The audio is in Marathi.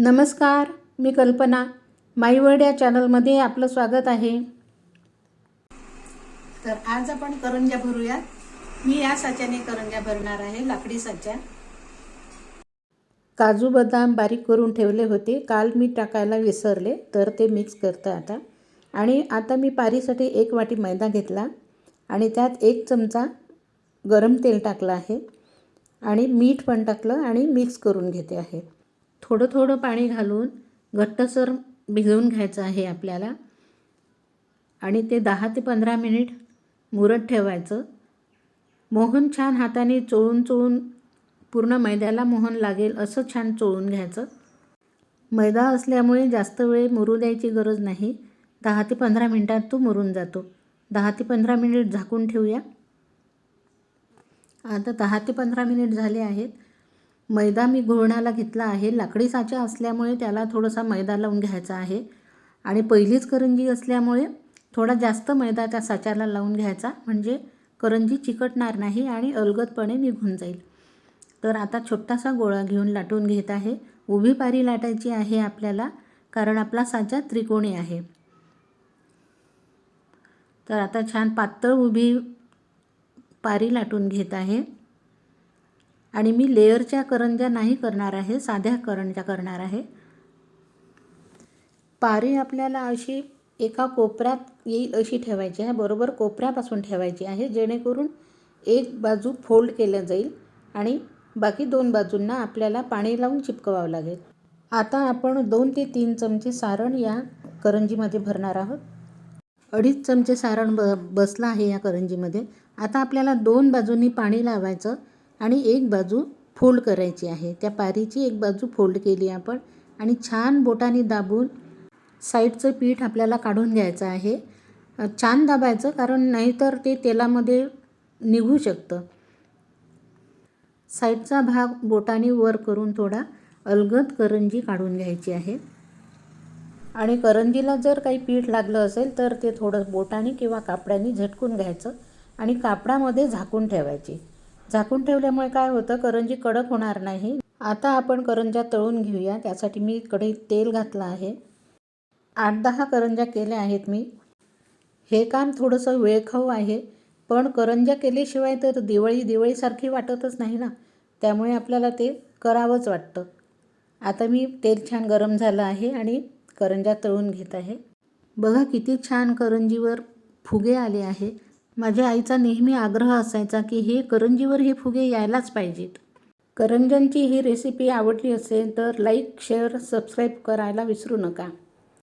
नमस्कार मी कल्पना. माईवर्ड या चॅनलमध्ये आपलं स्वागत आहे. तर आज आपण करंज्या भरूयात. मी या साच्याने करंज्या भरणार आहे लाकडी साच्या काजू बदाम बारीक करून ठेवले होते. काल मी टाकायला विसरले तर ते मिक्स करतं आता. आणि आता मी पारीसाठी एक वाटी मैदा घेतला आणि त्यात एक चमचा गरम तेल टाकलं आहे. आणि मीठ पण टाकलं आणि मिक्स करून घेते आहे. थोडं थोडं पाणी घालून घट्टसर भिजवून घ्यायचं आहे आपल्याला. आणि ते दहा ते पंधरा मिनिट मुरत ठेवायचं. मोहन छान हाताने चोळून चोळून पूर्ण मैद्याला मोहन लागेल असं छान चोळून घ्यायचं. मैदा असल्यामुळे जास्त वेळ मुरू द्यायची गरज नाही. दहा ते पंधरा मिनटात तो मुरून जातो. दहा ते पंधरा मिनिट झाकून ठेवूया. आता दहा ते पंधरा मिनिट झाले आहेत. मैदा मी घोळणाला घेतला आहे. लाकडी साचा असल्यामुळे त्याला थोडासा मैदा लावून घ्यायचा आहे. आणि पहिलीच करंजी असल्यामुळे थोडा जास्त मैदा त्या साच्याला लावून घ्यायचा. म्हणजे करंजी चिकटणार नाही आणि अलगदपणे निघून जाईल. तर आता छोटासा गोळा घेऊन लाटून घेत आहे. उभी पारी लाटायची आहे आपल्याला कारण आपला साचा त्रिकोणी आहे. तर आता छान पातळ उभी पारी लाटून घेत आहे. आणि मी लेअरच्या करंज्या नाही करणार आहे साध्या करंज्या करणार आहे पारी आपल्याला अशी एका कोपऱ्यात येईल अशी ठेवायची आहे बरोबर कोपऱ्यापासून ठेवायची आहे जेणेकरून एक बाजू फोल्ड केलं जाईल आणि बाकी दोन बाजूंना आपल्याला पाणी लावून चिपकवावं लागेल. आता आपण दोन ते तीन चमचे सारण या करंजीमध्ये भरणार आहोत. अडीच चमचे सारण ब बसलं आहे या करंजीमध्ये. आता आपल्याला दोन बाजूंनी पाणी लावायचं आणि एक बाजू फोल्ड करायची आहे. त्या पारीची एक बाजू फोल्ड केली आपण आणि छान बोटाने दाबून साईडचं पीठ आपल्याला काढून घ्यायचं आहे. छान दाबायचं कारण नाहीतर ते तेलामध्ये निघू शकतं. साईडचा भाग बोटाने वर करून थोडा अलगद करंजी काढून घ्यायची आहे. आणि करंजीला जर काही पीठ लागलं असेल तर ते थोडं बोटाने किंवा कापड्याने झटकून घ्यायचं आणि कापडामध्ये झाकून ठेवायची. झाकून ठेवल्यामुळे काय होतं? करंजी कडक होणार नाही. आता आपण करंज्या तळून घेऊया. त्यासाठी मी कढईत तेल घातलं आहे. आठ दहा करंज्या केल्या आहेत मी. हे काम थोडंसं वेळखाऊ आहे. पण करंज्या केल्याशिवाय तर दिवाळी दिवाळीसारखी वाटतच नाही ना. त्यामुळे आपल्याला ते करावंच वाटतं. आता मी तेल छान गरम झालं आहे आणि करंज्या तळून घेत आहे. बघा किती छान करंजीवर फुगे आले आहे. माझ्या आईचा नेहमी आग्रह असायचा की हे करंजीवर हे फुगे यायलाच पाहिजेत. करंजांची ही रेसिपी आवडली असेल तर लाईक शेअर सबस्क्राईब करायला विसरू नका.